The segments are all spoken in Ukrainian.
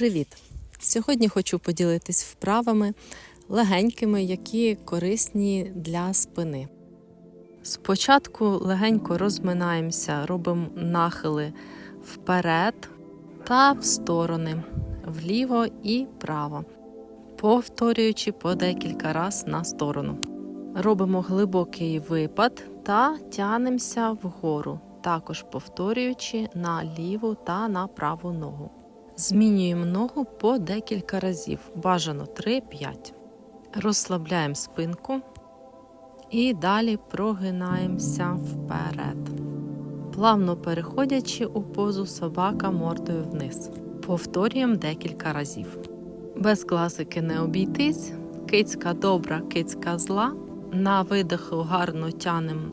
Привіт! Сьогодні хочу поділитись вправами легенькими, які корисні для спини. Спочатку легенько розминаємося, робимо нахили вперед та в сторони, вліво і право, повторюючи по декілька разів на сторону. Робимо глибокий випад та тянемося вгору, також повторюючи на ліву та на праву ногу. Змінюємо ногу по декілька разів, бажано 3-5. Розслабляємо спинку і далі прогинаємося вперед. Плавно переходячи у позу собака мордою вниз. Повторюємо декілька разів. Без класики не обійтись. Кицька добра, кицька зла. На видиху гарно тянемо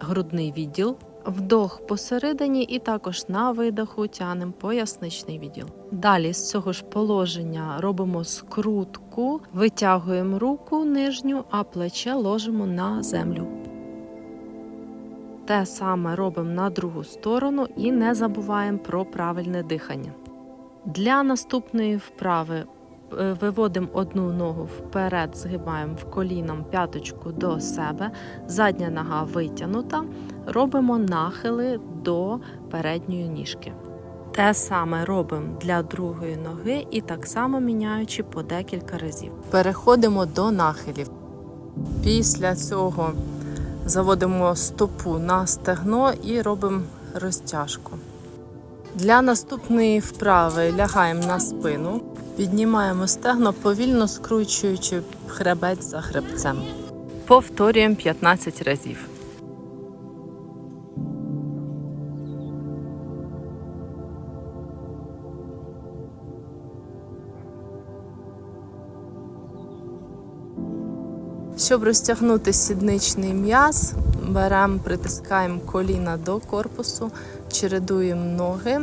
грудний відділ. Вдох посередині і також на видоху тянемо поясничний відділ. Далі з цього ж положення робимо скрутку, витягуємо руку нижню, а плече ложимо на землю. Те саме робимо на другу сторону і не забуваємо про правильне дихання. Для наступної вправи виводимо одну ногу вперед, згибаємо в коліном п'яточку до себе, задня нога витягнута робимо нахили до передньої ніжки. Те саме робимо для другої ноги і так само міняючи по декілька разів. Переходимо до нахилів. Після цього заводимо стопу на стегно і робимо розтяжку. Для наступної вправи лягаємо на спину, піднімаємо стегно, повільно скручуючи хребець за хребцем. Повторюємо 15 разів. Щоб розтягнути сідничний м'яз, беремо, притискаємо коліна до корпусу, чередуємо ноги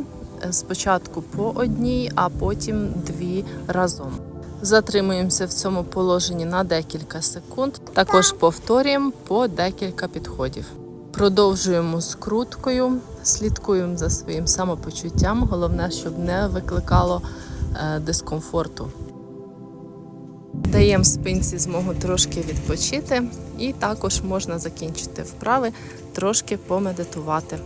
спочатку по одній, а потім дві разом. Затримуємося в цьому положенні на декілька секунд. Також повторюємо по декілька підходів. Продовжуємо скруткою, слідкуємо за своїм самопочуттям. Головне, щоб не викликало е, дискомфорту. Даємо спинці змогу трошки відпочити, і також можна закінчити вправи, трошки помедитувати.